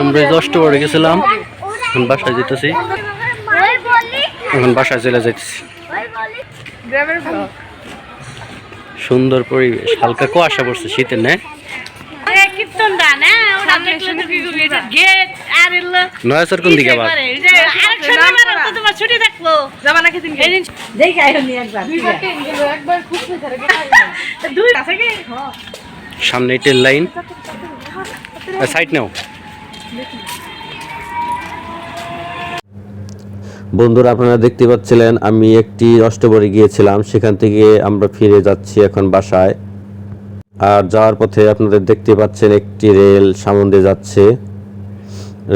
আমরা দশটা পরে গেছিলাম। এখন বাসায় যেতেছি। এখন বাসায় চলে যাইতেছি। সুন্দর পরিবেশ হালকা কুয়াশা পড়ছে শীতের দা না? নয়াসর কোন দিকে আবার? ছুটি নাকি একবার একবার। খুব দুই আছে কি সামনে টেল লাইন। সাইড নাও। বন্ধুরা, আপনারা দেখতে পাচ্ছিলেন, আমি একটি অষ্টবরে গিয়েছিলাম। সেখান থেকে আমরা ফিরে যাচ্ছি এখন বাসায়। আর যাওয়ার পথে আপনাদের দেখতে পাচ্ছেন, একটি রেল সামনে যাচ্ছে।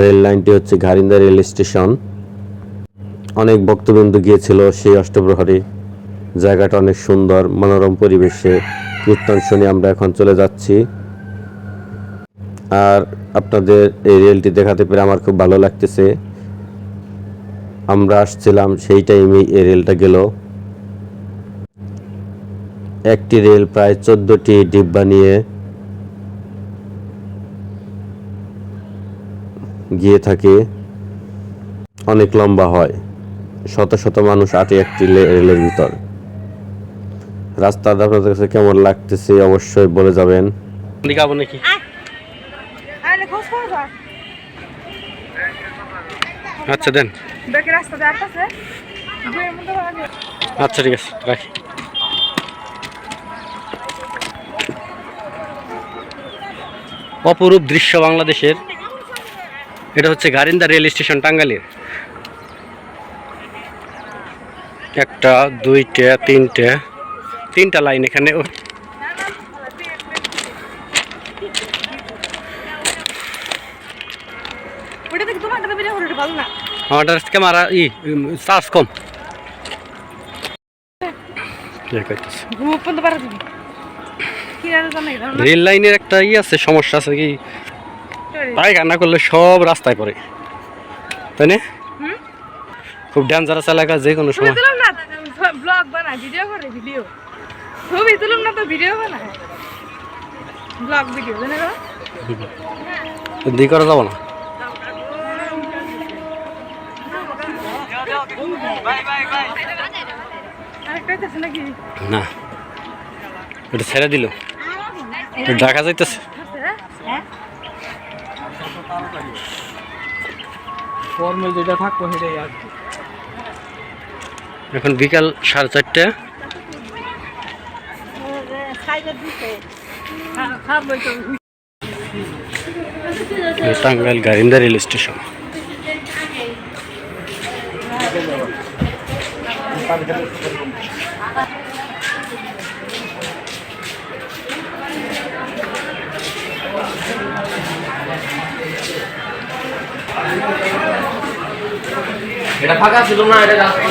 রেল লাইনটি হচ্ছে ঘারিন্দা রেল স্টেশন। অনেক ভক্তবৃন্দ গিয়েছিল সেই অষ্টপ্রহরে। জায়গাটা অনেক সুন্দর, মনোরম পরিবেশে। কীর্তন শুনে আমরা এখন চলে যাচ্ছি। আর আপনাদের এই রেলটি দেখাতে পেরে আমার খুব ভালো লাগতেছে। আমরা আসছিলাম সেই টাইমে এই রেলটা গেল। একটি রেল প্রায় চোদ্দটি ডিব্বা নিয়ে গিয়ে থাকে। অনেক লম্বা হয়। শত শত মানুষ আটে একটি রেলের ভিতর। রাস্তাটা আপনাদের কাছে কেমন লাগতেছে অবশ্যই বলে যাবেন। দেখাবো নাকি? আচ্ছা দেন। রাস্তা আচ্ছা ঠিক আছে রাখি। অপরূপ দৃশ্য বাংলাদেশের। এটা হচ্ছে গারিন্দা রেল স্টেশন টাঙ্গাইলের। একটা দুইটা তিনটে তিনটা লাইন এখানে। আমাদের ক্যামেরা ই চার্জ কম। রেল লাইনের একটা ই আছে সমস্যা আছে কি? পায়খানা করলে সব রাস্তায় পড়ে। তাই না? খুব ডেঞ্জারাস এলাকা যে কোনো সময়। ব্লগ ভিডিও করে ভিডিও ছবি তুলুম না তো ভিডিও বানায় ব্লগ ভিডিও জানে? দিক করা যাব না? আরেকটা আছে নাকি? না। এটা ছেড়ে দিল। ঢাকা যাইতেছে। ফর্মাল যেটা থাকব সেটাই আর এখন বিকাল সাড়ে চারটে। Tangail Garinda rail station. এটা ফাঁকা ছিল না এটা রাস্তা